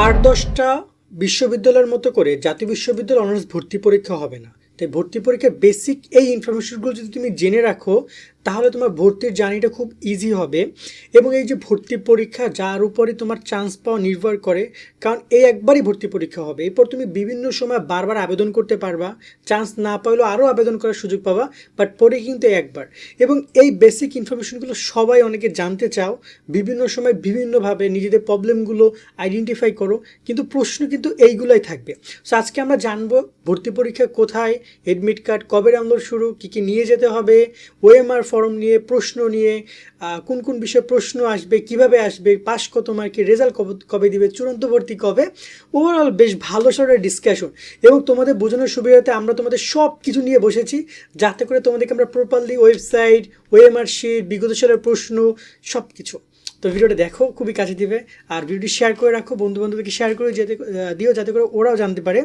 আট দশটা বিশ্ববিদ্যালয়ের মতো করে জাতীয় বিশ্ববিদ্যালয় অনার্স ভর্তি পরীক্ষা হবে না। তাই ভর্তি পরীক্ষার বেসিক এই ইনফরমেশনগুলো যদি তুমি জেনে রাখো তাহলে তোমার ভর্তির জার্নিটা খুব ইজি হবে এবং এই যে ভর্তি পরীক্ষা, যার উপরে তোমার চান্স পাওয়া নির্ভর করে, কারণ এই একবারই ভর্তি পরীক্ষা হবে। এরপর তুমি বিভিন্ন সময় বারবার আবেদন করতে পারবা চান্স না পাইলেও আরও আবেদন করার সুযোগ পাবা বাট পরে কিন্তু একবার। এবং এই বেসিক ইনফরমেশনগুলো সবাই অনেকে জানতে চাও, বিভিন্ন সময় বিভিন্নভাবে নিজেদের প্রবলেমগুলো আইডেন্টিফাই করো, কিন্তু প্রশ্ন কিন্তু এইগুলোই থাকবে। সো আজকে আমরা জানব ভর্তি পরীক্ষা কোথায় এডমিট কার্ড কবে ডাউনলোড শুরু, কী কী নিয়ে যেতে হবে ওএমআর ফর্ম নিয়ে, প্রশ্ন নিয়ে কোন কোন বিষয়ে প্রশ্ন আসবে, কীভাবে আসবে পাস কত মার্কের রেজাল্ট কবে দিবে, চূড়ান্ত ভর্তি কবে? ওভারঅল বেশ ভালো সরের ডিসকাশন এবং তোমাদের বোঝানোর সুবিধাতে আমরা তোমাদের সব কিছু নিয়ে বসেছি। যাতে করে তোমাদেরকে আমরা প্রপারলি ওয়েবসাইট ওএমআর শিট বিগত সালের প্রশ্ন সব কিছু তো ভিডিওটা দেখো, খুবই কাজে দিবে। আর ভিডিওটি শেয়ার করে রাখো বন্ধু বান্ধবদেরকে শেয়ার করে যেতে দিও, যাতে করে ওরাও জানতে পারে।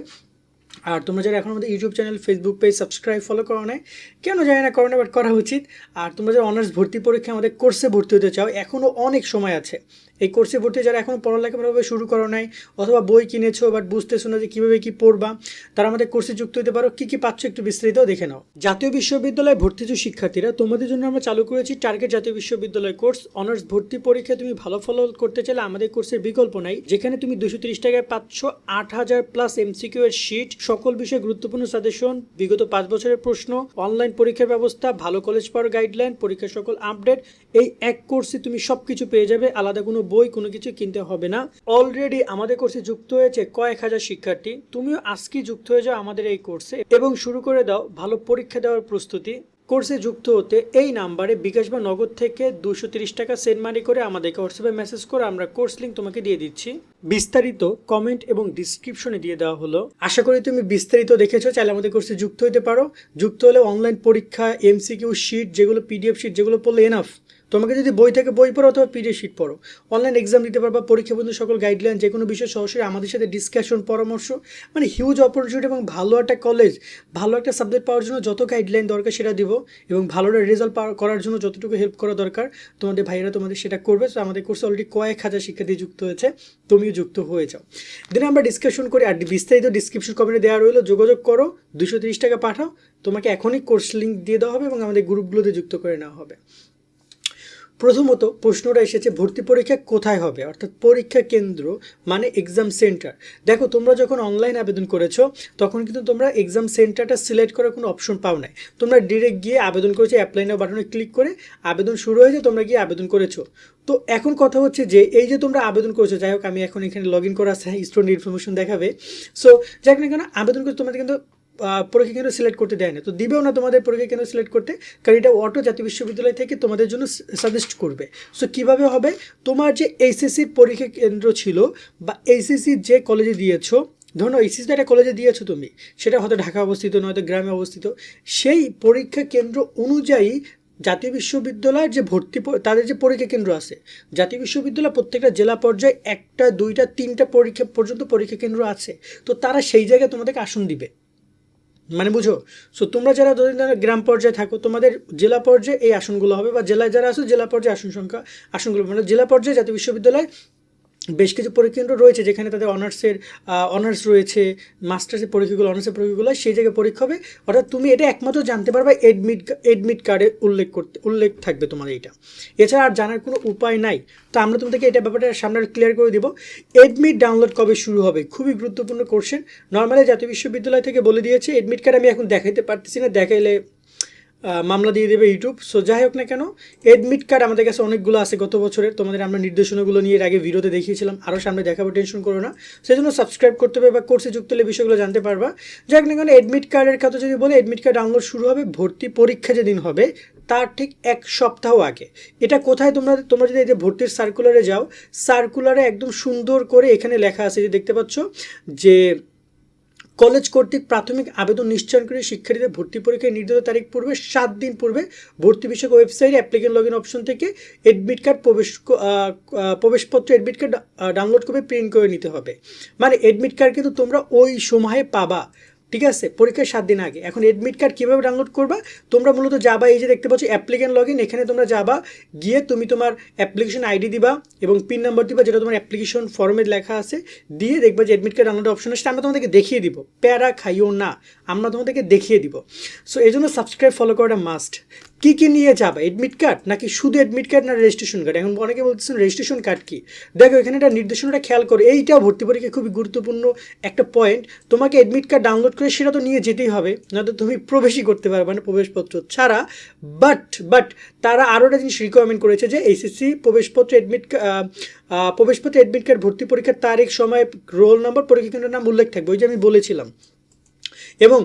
আর তোমরা যারা এখন আমাদের YouTube channel Facebook page subscribe follow করো না কেন জানি না করো না বাট করা উচিত। আর তোমরা যারা অনার্স ভর্তি পরীক্ষা আমাদের কোর্সে ভর্তি হতে চাও এখনও অনেক সময় আছে। এই কোর্সে ভর্তি যারা এখনও পড়ালেখা ভাবে শুরু করো নাই, অথবা বই কিনেছো বাট বুঝতেছো না যে কীভাবে কী পড়বা, তারা আমাদের কোর্সে যুক্ত হতে পারো। কী কী পাচ্ছ একটু বিস্তারিত দেখে নাও। জাতীয় বিশ্ববিদ্যালয়ে ভর্তিজ শিক্ষার্থীরা, তোমাদের জন্য আমরা চালু করেছি টার্গেট জাতীয় বিশ্ববিদ্যালয় কোর্স অনার্স ভর্তি পরীক্ষায় তুমি ভালো ফলো করতে চাইলে আমাদের কোর্সের বিকল্প নাই, যেখানে তুমি দুশো তিরিশ টাকায় পাচ্ছ আট হাজার প্লাস এমসিকিউ এর শিট সকল বিষয়ে গুরুত্বপূর্ণ সাজেশন বিগত পাঁচ বছরের প্রশ্ন অনলাইন পরীক্ষার ব্যবস্থা, ভালো কলেজ পাওয়ার গাইডলাইন পরীক্ষার সকল আপডেট এই এক কোর্সে তুমি সব কিছু পেয়ে যাবে, আলাদা কোনো বই কোনো কিছু কিনতে হবে না। অলরেডি আমাদের কোর্সে যুক্ত হয়েছে কয়েক হাজার শিক্ষার্থী। তুমিও আজকে যুক্ত হয়ে যাও আমাদের এই কোর্সে এবং শুরু করে দাও ভালো পরীক্ষা দেওয়ার প্রস্তুতি। কোর্সে যুক্ত হতে এই নাম্বারে বিকাশ বা নগদ থেকে দুশো তিরিশ টাকা সেন্ড মানি করে আমাদেরকে হোয়াটসঅ্যাপে মেসেজ করে আমরা কোর্স লিঙ্ক তোমাকে দিয়ে দিচ্ছি। বিস্তারিত কমেন্ট এবং ডিসক্রিপশনে দিয়ে দেওয়া হলো। আশা করি তুমি বিস্তারিত দেখেছ, চাইলে আমাদের কোর্সে যুক্ত হতে পারো। যুক্ত হলে অনলাইন পরীক্ষা এমসিকিউ শিট যেগুলো পিডিএফ শিট যেগুলো পড়লে এনাফ তোমাকে যদি বই থেকে বই পড়ো অথবা পিডিএফ শিট পড়ো অনলাইন এক্সাম দিতে পারবা, পরীক্ষা বন্ধু সকল গাইডলাইন যে কোনো বিষয়ে সরাসরি আমাদের সাথে ডিসকাশন পরামর্শ মানে হিউজ অপরচুনিটি এবং ভালো একটা কলেজ ভালো একটা সাবজেক্ট পাওয়ার জন্য যত গাইডলাইন দরকার সেটা দিব এবং ভালো রেজাল্ট করার জন্য যতটুকু হেল্প করা দরকার, তোমাদের ভাইয়েরা তোমাদের সেটা করবে। তো আমাদের কোর্সে অলরেডি কয়েক হাজার শিক্ষার্থী যুক্ত হয়েছে, তুমিও যুক্ত হয়ে যাও। দেন আমরা ডিসকাশন করি, আর বিস্তারিত ডিসক্রিপশন কমেন্টে দেওয়া রইল, যোগাযোগ করো, দুশো তিরিশ টাকা পাঠাও, তোমাকে এখনই কোর্স লিঙ্ক দিয়ে দেওয়া হবে এবং আমাদের গ্রুপগুলোতে যুক্ত করে নেওয়া হবে। প্রথমত প্রশ্নটা এসেছে, ভর্তি পরীক্ষা কোথায় হবে? অর্থাৎ পরীক্ষা কেন্দ্র মানে এক্সাম সেন্টার দেখো, তোমরা যখন অনলাইন আবেদন করেছ, তখন কিন্তু তোমরা এক্সাম সেন্টারটা সিলেক্ট করার কোনো অপশন পাও নাই। তোমরা ডিরেক্ট গিয়ে আবেদন করেছ অ্যাপ্লাই বাটনে ক্লিক করে আবেদন শুরু হয়েছে, তোমরা গিয়ে আবেদন করেছ। তো এখন কথা হচ্ছে যে, এই যে তোমরা আবেদন করেছ, যাই হোক, আমি এখন এখানে লগ ইন করা স্টুডেন্ট ইনফরমেশন দেখাবে। সো যাই হোক না কেন, আবেদন করে তোমাদের কিন্তু পরীক্ষা কেন্দ্র সিলেক্ট করতে দেয় না। তো দিবেও না তোমাদের পরীক্ষা কেন্দ্র সিলেক্ট করতে, কারণ এটা অটো জাতীয় বিশ্ববিদ্যালয় থেকে তোমাদের জন্য সাজেস্ট করবে। সো কীভাবে হবে? তোমার যে এইচএসসির পরীক্ষা কেন্দ্র ছিল বা এইচএসসি যে কলেজে দিয়েছ, ধরো এইচএসসি একটা কলেজে দিয়েছ তুমি, সেটা হয়তো ঢাকা অবস্থিত নয়তো গ্রামে অবস্থিত। সেই পরীক্ষা কেন্দ্র অনুযায়ী জাতীয় বিশ্ববিদ্যালয়ের যে ভর্তি তাদের যে পরীক্ষা কেন্দ্র আছে, জাতীয় বিশ্ববিদ্যালয় প্রত্যেকটা জেলা পর্যায়ে একটা, দুইটা, তিনটা পরীক্ষা পর্যন্ত পরীক্ষা কেন্দ্র আছে। তো তারা সেই জায়গায় তোমাদেরকে আসন দিবে। মানে বুঝো সো তোমরা যারা ধরে গ্রাম পর্যায়ে থাকো, তোমাদের জেলা পর্যায়ে এই আসনগুলো হবে বা জেলায় যারা আছো, জেলা পর্যায়ে আসন সংখ্যা, আসনগুলো মানে জেলা পর্যায়ে জাতীয় বিশ্ববিদ্যালয় বেশ কিছু পরীক্ষাকেন্দ্র রয়েছে যেখানে তাদের অনার্সের অনার্স রয়েছে মাস্টার্সের পরীক্ষাগুলো অনার্সের পরীক্ষাগুলো, সেই জায়গায় পরীক্ষা হবে। অর্থাৎ তুমি এটা একমাত্র জানতে পারবে এডমিট এডমিট কার্ডে উল্লেখ করতে, উল্লেখ থাকবে তোমার এইটা এছাড়া আর জানার কোনো উপায় নাই। তো আমরা তোমাদেরকে এটা ব্যাপারটা সামনে ক্লিয়ার করে দেবো। এডমিট ডাউনলোড কবে শুরু হবে? খুবই গুরুত্বপূর্ণ কোশ্চেন নর্মালি জাতীয় বিশ্ববিদ্যালয় থেকে বলে দিয়েছে এডমিট কার্ড আমি এখন দেখাইতে পারতেছি না, দেখাইলে মামলা দিয়ে দেবে ইউটিউব সো যাই হোক না কেন এডমিট কার্ড আমাদের কাছে অনেকগুলো আছে গত বছরের। তোমাদের আমরা নির্দেশনাগুলো নিয়ে এর আগে ভিডিওতে দেখিয়েছিলাম আরও সামনে দেখাবো টেনশন করো না। সেই জন্য সাবস্ক্রাইব করতে হবে বা কোর্সে যুক্ত হলে বিষয়গুলো জানতে পারবা। যাই হোক না কেন এডমিট কার্ডের কথা যদি বলে এডমিট কার্ড ডাউনলোড শুরু হবে, ভর্তি পরীক্ষা যেদিন হবে, তার ঠিক এক সপ্তাহ আগে। এটা কোথায় তোমরা তোমরা যদি এই যে ভর্তির সার্কুলারে যাও সার্কুলারে একদম সুন্দর করে এখানে লেখা আছে যে দেখতে পাচ্ছ যে কলেজ কর্তৃক প্রাথমিক আবেদন নিশ্চয়ন করে শিক্ষার্থীদের ভর্তি পরীক্ষায় নির্ধারিত তারিখ পূর্বে সাত দিন পূর্বে ভর্তি বিষয়ক ওয়েবসাইটে অ্যাপ্লিকেন্ট লগ ইন অপশন থেকে এডমিট কার্ড প্রবেশ প্রবেশপত্র এডমিট কার্ড ডাউনলোড করে প্রিন্ট করে নিতে হবে। মানে এডমিট কার্ড কিন্তু তোমরা ওই সময়ে পাবা। ঠিক আছে? পরীক্ষার সাত দিন আগে। এখন এডমিট কার্ড কীভাবে ডাউনলোড করবা? তোমরা মূলত যাবা এই যে দেখতে পাচ্ছ অ্যাপ্লিকেন্ট লগ ইন এখানে তোমরা যাবা, গিয়ে তুমি তোমার অ্যাপ্লিকেশন আইডি দিবা এবং পিন নাম্বার দিবা যেটা তোমার অ্যাপ্লিকেশন ফর্মে লেখা আছে। দিয়ে দেখবা যে এডমিট কার্ড ডাউনলোড অপশন আসছে, আমরা তোমাদেরকে দেখিয়ে দিব। প্যারা খাইও না, আমরা তোমাদেরকে দেখিয়ে দিব। সো এই জন্য সাবস্ক্রাইব ফলো করাটা মাস্ট কী কী নিয়ে যাবে? এডমিট কার্ড নাকি শুধু এডমিট কার্ড না রেজিস্ট্রেশন কার্ড এখন অনেকে বলতেছেন রেজিস্ট্রেশন কার্ড কি? দেখো, এখানে একটা নির্দেশনাটা খেয়াল করো, এইটাও ভর্তি পরীক্ষা খুবই গুরুত্বপূর্ণ একটা পয়েন্ট তোমাকে এডমিট কার্ড ডাউনলোড করে সেটা তো নিয়ে যেতেই হবে, নয়তো তুমি প্রবেশই করতে পারবে না প্রবেশপত্র ছাড়া। বাট বাট তারা আরও একটা জিনিস রিকোয়ারমেন্ট করেছে যে এইচএসসি প্রবেশপত্র এডমিট প্রবেশপত্র এডমিট কার্ড ভর্তি পরীক্ষার তারিখ, সময় রোল নম্বর পরীক্ষা কেন্দ্রের নাম উল্লেখ থাকবে, ওই যে আমি বলেছিলাম। এবং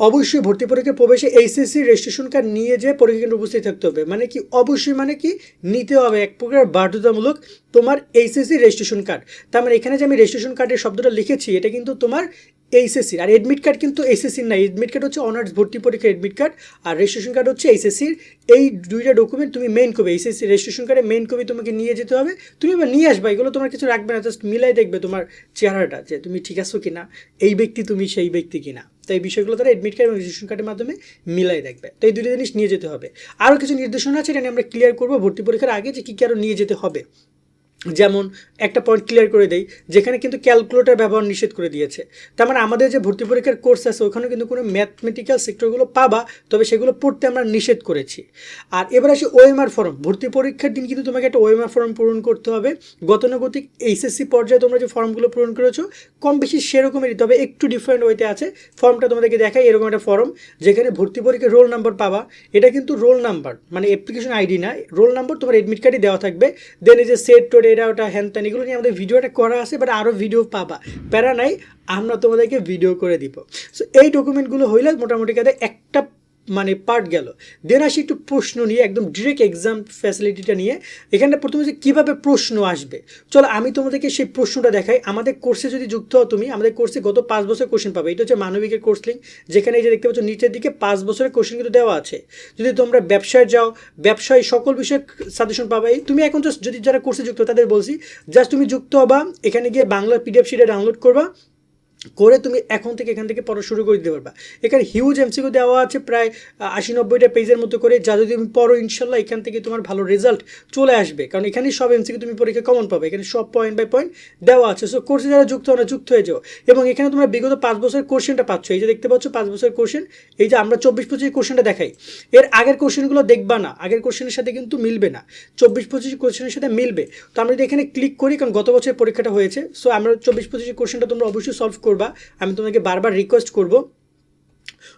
অবশ্যই ভর্তি পরীক্ষার প্রবেশে এইচএসসি রেজিস্ট্রেশন কার্ড নিয়ে যেয়ে পরীক্ষা কেন্দ্রে উপস্থিত থাকতে হবে। মানে কি? অবশ্যই মানে কি? নিতে হবে। এক প্রকার বাধ্যতামূলক তোমার এইচএসসি রেজিস্ট্রেশন কার্ড তার মানে এখানে যে আমি রেজিস্ট্রেশন কার্ডের শব্দটা লিখেছি, এটা কিন্তু তোমার এইচএসসির আর এডমিট কার্ড কিন্তু এইচএসসির না এডমিট কার্ড হচ্ছে অনার্স ভর্তি পরীক্ষার এডমিট কার্ড আর রেজিস্ট্রেশন কার্ড হচ্ছে এইচএসসির এই দুইটা ডকুমেন্ট তুমি মেইন কপি এইচএসসি রেজিস্ট্রেশন কার্ডে মেইন কপি তোমাকে নিয়ে যেতে হবে? তুমি এবার নিয়ে আসবা, এগুলো তোমার কিছু রাখবে না জাস্ট মিলাই দেখবে তোমার চেহারাটা যে তুমি ঠিক আছো কিনা, এই ব্যক্তি তুমি সেই ব্যক্তি কিনা। তো এই বিষয়গুলো তারা এডমিট কার্ড এবং রেজিস্ট্রেশন কার্ডের মাধ্যমে মিলাই দেখবে। তো এই দুটো জিনিস নিয়ে যেতে হবে। আরও কিছু নির্দেশনা আছে, এটা আমরা ক্লিয়ার করব ভর্তি পরীক্ষার আগে যে কী কী আরও নিয়ে যেতে হবে। যেমন একটা পয়েন্ট ক্লিয়ার করে দেই, যেখানে কিন্তু ক্যালকুলেটর ব্যবহার নিষেধ করে দিয়েছে। তার মানে আমাদের যে ভর্তি পরীক্ষার কোর্স আছে, ওখানে কিন্তু কোনো ম্যাথমেটিক্যাল সেক্টরগুলো পাবা, তবে সেগুলো পড়তে আমরা নিষেধ করেছি। আর এবার আসি ওএমআর ফর্ম ভর্তি পরীক্ষার দিন কিন্তু তোমাকে একটা ওএমআর ফর্ম পূরণ করতে হবে। গতানুগতিক এইচএসসি পর্যায়ে তোমরা যে ফর্মগুলো পূরণ করেছ, কম বেশি সেরকমেরই, তবে একটু ডিফারেন্ট ওয়েতে আছে। ফর্মটা তোমাদেরকে দেখাই, এরকম একটা ফর্ম যেখানে ভর্তি পরীক্ষার রোল নাম্বার পাবা। এটা কিন্তু রোল নাম্বার মানে অ্যাপ্লিকেশন আইডি না রোল নাম্বার তোমার এডমিট কার্ডই দেওয়া থাকবে। দেন এই যে সেট টোড এটা, ওটা হ্যান ত্যান এগুলো নিয়ে আমাদের ভিডিওটা করা আছে বাট আরও ভিডিও পাবা। প্যারা নাই, আমরা তোমাদেরকে ভিডিও করে দিব। সো এই ডকুমেন্টগুলো হইলে মোটামুটি কাদের একটা মানে পার্ট গেল। দেন আসি একটু প্রশ্ন নিয়ে, একদম ডিরেক্ট এক্সাম ফ্যাসিলিটিটা নিয়ে। এখানে প্রথমে যে কীভাবে প্রশ্ন আসবে? চলো আমি তোমাদেরকে সেই প্রশ্নটা দেখাই। আমাদের কোর্সে যদি যুক্ত হও তুমি, আমাদের কোর্সে গত পাঁচ বছর কোশ্চেন পাবে। এটা হচ্ছে মানবিকের কোর্স লিঙ্ক যেখানে এই যে দেখতে পাচ্ছ নিচের দিকে পাঁচ বছরের কোশ্চেন কিন্তু দেওয়া আছে। যদি তোমরা ব্যবসায় যাও, ব্যবসায় সকল বিষয়ে সাজেশন পাবে। তুমি এখন জাস্ট যদি যারা কোর্সে যুক্ত, তাদের বলছি জাস্ট তুমি যুক্ত হবা, এখানে গিয়ে বাংলা পিডিএফ শিটে ডাউনলোড করবা। করে তুমি এখন থেকে এখান থেকে পড়া শুরু করে দিতে পারবা। এখানে হিউজ এমসিকিউ দেওয়া আছে প্রায় আশি নব্বইটা পেজের মতো করে, যা যদি তুমি পড়ো ইনশাল্লাহ এখান থেকে তোমার ভালো রেজাল্ট চলে আসবে। কারণ এখানেই সব এমসিকিউ তুমি পরীক্ষা কমন পাবে। এখানে সব পয়েন্ট বাই পয়েন্ট দেওয়া আছে। সো কোর্সে যারা যুক্ত হয় যুক্ত হয়ে যাও। এবং এখানে তোমরা বিগত পাঁচ বছরের কোশ্চেনটা পাচ্ছ। এই যে দেখতে পাচ্ছ পাঁচ বছরের কোশ্চেন এই যে আমরা চব্বিশ পঁচিশ কোশ্চেনটা দেখাই। এর আগের কোশ্চেনগুলো দেখবা না। আগের কোশ্চেনের সাথে কিন্তু মিলবে না। চব্বিশ পঁচিশ কোশ্চেনের সাথে মিলবে। তো আমরা যদি এখানে ক্লিক করি, কারণ গত বছরের পরীক্ষাটা হয়েছে সো আমরা চব্বিশ পঁচিশ কোশ্চেনটা তোমরা অবশ্যই সলভ করবা, আমি তোমাকে বারবার রিকোয়েস্ট করব।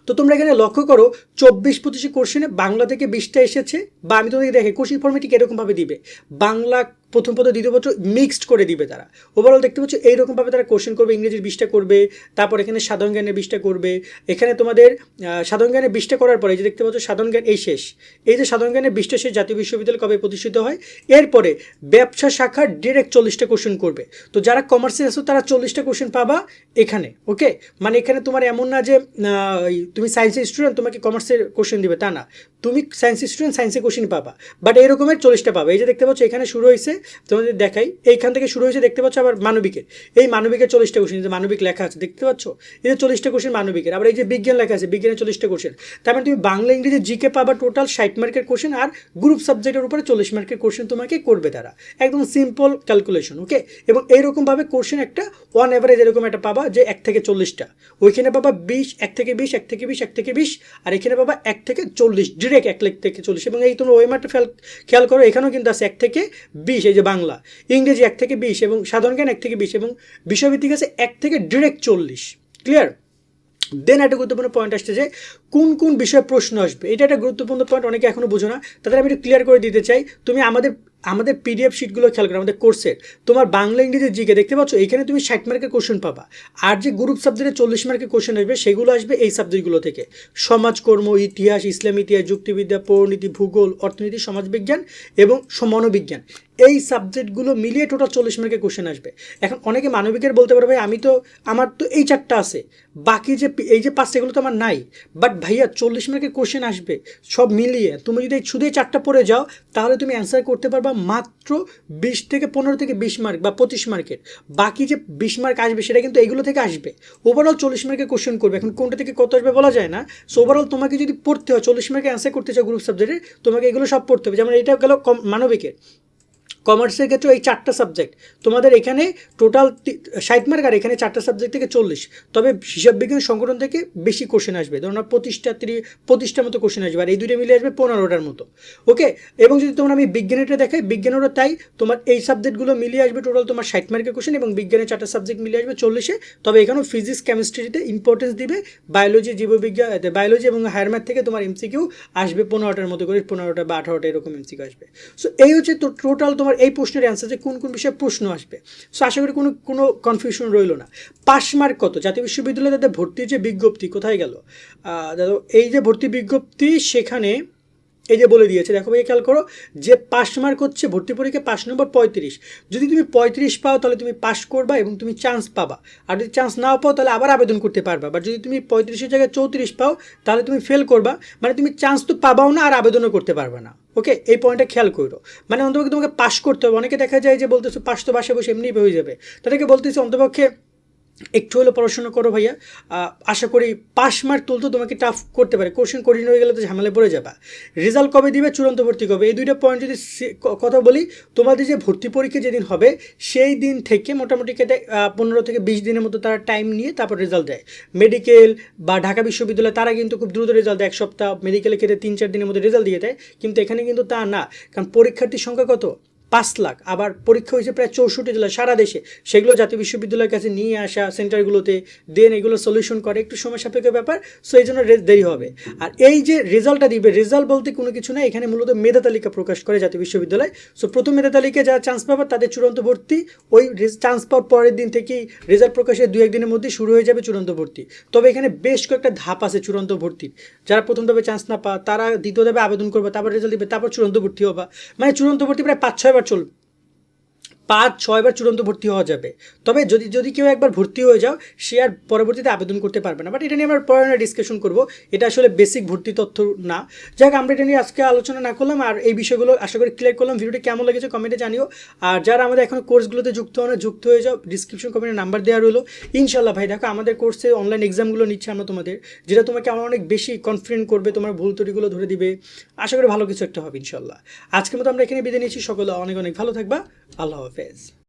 তো তোমরা এখানে লক্ষ্য করো, চব্বিশ পঁচিশে কোশ্চেনে বাংলা থেকে বিশটা এসেছে, বা আমি তোমাদের দেখে, কোশ্চিন ফর্মেটিক এরকমভাবে দিবে? বাংলা প্রথম পত্র দ্বিতীয় পত্র মিক্সড করে দিবে তারা। ওভারঅল দেখতে পাচ্ছ, এইরকমভাবে তারা কোশ্চেন করবে ইংরেজির বিশটা করবে, তারপর এখানে সাধারণ জ্ঞানের বিশটা করবে। এখানে তোমাদের সাধারণ জ্ঞানের বিশটা করার পরে যে দেখতে পাচ্ছ, সাধারণ জ্ঞান এই শেষ। এই যে সাধারণ জ্ঞানের বিশটা শেষ জাতীয় বিশ্ববিদ্যালয় কবে প্রতিষ্ঠিত হয়? এরপরে ব্যবসা শাখার ডিরেক্ট চল্লিশটা কোশ্চেন করবে। তো যারা কমার্সে আছো, তারা চল্লিশটা কোশ্চেন পাবা এখানে ওকে মানে এখানে তোমার এমন না যে তুমি সায়েন্সের স্টুডেন্ট তোমাকে কমার্সের কোশ্চেন দিবে, তা না। তুমি সায়েন্স স্টুডেন্ট সায়েন্সের কোশ্চিন পাবা। বাট এরকমের চল্লিশটা পাবে। এই যে দেখতে পাচ্ছ, এখানে শুরু হয়েছে, তোমাদের দেখাই। এইখান থেকে শুরু হয়েছে, দেখতে পাচ্ছ আবার মানবিকের। এই মানবিকের চল্লিশটা কোশ্চেন যে মানবিক লেখা আছে, দেখতে পাচ্ছ? এই যে চল্লিশটা কোশ্চেন মানবিকের। আবার এই যে বিজ্ঞান লেখা আছে, বিজ্ঞানের চল্লিশটা কোশ্চেন তার মানে তুমি বাংলা, ইংরেজি, জিকে পাবা টোটাল ষাট মার্কের কোশ্চেন আর গ্রুপ সাবজেক্টের উপরে চল্লিশ মার্কের কোশ্চেন তোমাকে করবে তারা। একদম সিম্পল ক্যালকুলেশন ওকে এবং এইরকমভাবে কোশ্চেন একটা ওয়ান অ্যাভারেজ এরকম একটা পাবা যে এক থেকে চল্লিশটা। ওইখানে পাবা বিশ, এক থেকে বিশ, এক থেকে বিশ, এক থেকে বিশ, আর এখানে পাবা এক থেকে চল্লিশ। ডিরেক্ট এক লেখ থেকে চল্লিশ। এবং এই তোমরা ওয়েমারটা ফেল, খেয়াল করো, এখানেও কিন্তু আছে এক থেকে বিশ, এই যে বাংলা। ইংরেজি এক থেকে বিশ এবং সাধারণ জ্ঞান এক থেকে বিশ এবং বিষয়ভিত্তিক আছে এক থেকে ডিরেক্ট চল্লিশ। ক্লিয়ার দেন একটা গুরুত্বপূর্ণ পয়েন্ট আসছে যে কোন কোন বিষয়ে প্রশ্ন আসবে। এটা একটা গুরুত্বপূর্ণ পয়েন্ট অনেকে এখনও বোঝো না। তাদের আমি একটু ক্লিয়ার করে দিতে চাই। তুমি আমাদের আমাদের পিডিএফ শিটগুলো খেয়াল করে, আমাদের কোর্সের তোমার বাংলা, ইংরেজি জিকে দেখতে পাচ্ছ, এখানে তুমি ষাট মার্কের কোশ্চেন পাবা। আর যে গ্রুপ সাবজেক্টে চল্লিশ মার্কের কোশ্চেন আসবে, সেগুলো আসবে এই সাবজেক্টগুলো থেকে। সমাজকর্ম, ইতিহাস, ইসলাম, ইতিহাস, যুক্তিবিদ্যা পৌরনীতি ভূগোল, অর্থনীতি, সমাজবিজ্ঞান এবং মনোবিজ্ঞান। এই সাবজেক্টগুলো মিলিয়ে টোটাল চল্লিশ মার্কের কোশ্চেন আসবে। এখন অনেকে মানবিকের বলতে পারবে ভাই, আমি তো, আমার তো এই চারটা আছে। বাকি যে এই যে পাঁচটা এগুলো তো আমার নাই। বাট ভাইয়া, চল্লিশ মার্কের কোশ্চেন আসবে, সব মিলিয়ে। তুমি যদি এই শুধু এই চারটা পড়ে যাও, তাহলে তুমি অ্যান্সার করতে পারবা মাত্র বিশ থেকে পনেরো থেকে বিশ মার্ক বা পঁচিশ মার্কের বাকি যে বিশ মার্ক আসবে, সেটা কিন্তু এগুলো থেকে আসবে। ওভারঅল চল্লিশ মার্কের কোশ্চেন করবে। এখন কোনটা থেকে কত আসবে বলা যায় না। সো ওভারঅল তোমাকে যদি পড়তে হয়, চল্লিশ মার্কে অ্যান্সার করতে চাও গ্রুপ সাবজেক্টে তোমাকে এগুলো সব পড়তে হবে। যেমন এটা গেল কম, মানবিকের। কমার্সের ক্ষেত্রে এই চারটা সাবজেক্ট তোমাদের এখানে টোটাল ষাট মার্ক আর এখানে চারটা সাবজেক্ট থেকে চল্লিশ। তবে হিসাব বিজ্ঞান সংগঠন থেকে বেশি কোশ্চেন আসবে। ধরুন পঁচিশটা ত্রিশ পঁচিশটার মতো কোশ্চেন আসবে। আর এই দুইটা মিলে আসবে পনেরোটার মতো। ওকে এবং যদি তোমরা আমি বিজ্ঞানেরটা দেখাই, বিজ্ঞানেরও তাই তোমার এই সাবজেক্টগুলো মিলিয়ে আসবে টোটাল তোমার ষাট মার্কের কোশ্চেন এবং বিজ্ঞানের চারটা সাবজেক্ট মিলিয়ে আসবে চল্লিশে। তবে এখানেও ফিজিক্স কেমিস্ট্রিতে ইম্পর্টেন্স দিবে। বায়োলজি জীববিজ্ঞান বায়োলজি এবং হায়ার ম্যাথ থেকে তোমার এমসিকিউ আসবে পনেরোটার মতো করে, পনেরোটা বা আঠারোটা এরকম এমসিকিউ আসবে। সো এই হচ্ছে তো টোটাল তোমার এই প্রশ্নের অ্যান্সার যে কোন কোন বিষয়ে প্রশ্ন আসবে। সো আশা করি কোনো কোনো কনফিউশন রইল না। পাস মার্ক কত? জাতীয় বিশ্ববিদ্যালয়ে তাদের ভর্তির যে বিজ্ঞপ্তি কোথায় গেল? দেখো এই যে ভর্তি বিজ্ঞপ্তি সেখানে এই যে বলে দিয়েছে, দেখো ভাই, খেয়াল করো, যে পাস মার্ক হচ্ছে ভর্তি পরীক্ষা পাস নম্বর পঁয়ত্রিশ। যদি তুমি পঁয়ত্রিশ পাও, তাহলে তুমি পাস করবা এবং তুমি চান্স পাবা। আর যদি চান্স নাও পাও, তাহলে আবার আবেদন করতে পারবা। বা যদি তুমি পঁয়ত্রিশের জায়গায় চৌত্রিশ পাও, তাহলে তুমি ফেল করবা। মানে তুমি চান্স তো পাবাও না, আর আবেদনও করতে পারবে না। ওকে এই পয়েন্টটা খেয়াল করো। মানে অন্তপক্ষে তোমাকে পাস করতে হবে। অনেকে দেখা যায় যে বলতেছো পাস তো বাসে বসে এমনি হয়ে যাবে। তাদেরকে বলতেছি অন্তপক্ষে একটু হলেও পড়াশোনা করো ভাইয়া। আশা করি পাস মার্ক তুলতে তোমাকে টাফ করতে পারে। কোশ্চেন কঠিন হয়ে গেলে তো ঝামেলায় পড়ে যাবা। রেজাল্ট কবে দিবে, চূড়ান্ত ভর্তি কবে? এই দুইটা পয়েন্ট যদি কথা বলি, তোমাদের যে ভর্তি পরীক্ষা যেদিন হবে, সেই দিন থেকে মোটামুটি কেটে পনেরো থেকে বিশ দিনের মতো তারা টাইম নিয়ে তারপর রেজাল্ট দেয়। মেডিকেল বা ঢাকা বিশ্ববিদ্যালয় তারা কিন্তু খুব দ্রুত রেজাল্ট দেয়। এক সপ্তাহ মেডিকেলে কেটে তিন, চার দিনের মধ্যে রেজাল্ট দিয়ে দেয়। কিন্তু এখানে কিন্তু তা না। কারণ পরীক্ষার্থীর সংখ্যা কত? পাঁচ লাখ, আবার পরীক্ষা হয়েছে প্রায় চৌষট্টি জেলা, সারা দেশে। সেগুলো জাতীয় বিশ্ববিদ্যালয়ের কাছে নিয়ে আসা সেন্টারগুলোতে দেন, এগুলো সলিউশন করে। একটু সময় সাপেক্ষ ব্যাপার সো এই জন্য দেরি হবে। আর এই যে রেজাল্টটা দিবে রেজাল্ট বলতে কোনো কিছু না এখানে মূলত মেধা তালিকা প্রকাশ করে জাতীয় বিশ্ববিদ্যালয়। সো প্রথম মেধা তালিকায় যারা চান্স পাবে, তাদের চূড়ান্ত ভর্তি, ওই চান্স পাওয়ার পরের দিন থেকেই রেজাল্ট প্রকাশের দু একদিনের মধ্যে শুরু হয়ে যাবে চূড়ান্ত ভর্তি। তবে এখানে বেশ কয়েকটা ধাপ আছে চূড়ান্ত ভর্তির। যারা প্রথম ধাপে চান্স না পা তারা দ্বিতীয় ধাপে আবেদন করবে, তারপর রেজাল্ট দিবে, তারপর চূড়ান্ত ভর্তি হবা। মানে চূড়ান্ত ভর্তি প্রায় পাঁচ ছয়বার চলবে পাঁচ, ছয়বার চূড়ান্ত ভর্তি হওয়া যাবে। তবে যদি যদি কেউ একবার ভর্তি হয়ে যাও, সে আর পরবর্তীতে আবেদন করতে পারবে না। বাট এটা নিয়ে আমরা পরে ডিসকাশন করব। এটা আসলে বেসিক ভর্তি তথ্য না। যাক, আমরা এটা নিয়ে আজকে আলোচনা না করলাম। আর এই বিষয়গুলো আশা করি ক্লিয়ার করলাম। ভিডিওটি কেমন লেগেছে কমেন্টে জানিও। আর যারা আমাদের এখন কোর্সগুলোতে যুক্ত হন, যুক্ত হয়ে যাও ডিসক্রিপশন কমেন্টে নাম্বার দেওয়া রইল। ইনশাল্লাহ ভাই, দেখো, আমাদের কোর্সে অনলাইন এক্সামগুলো নিচ্ছে আমরা তোমাদের, যেটা তোমাকে আমার অনেক বেশি কনফিডেন্ট করবে, তোমার ভুল ত্রুটিগুলো ধরে দিবে। আশা করি ভালো কিছু একটা হবে ইনশাল্লাহ আজকের মতো আমরা এখানে বিদায় নিচ্ছি। সকলে অনেক অনেক ভালো থাকবা। আল্লাহ of.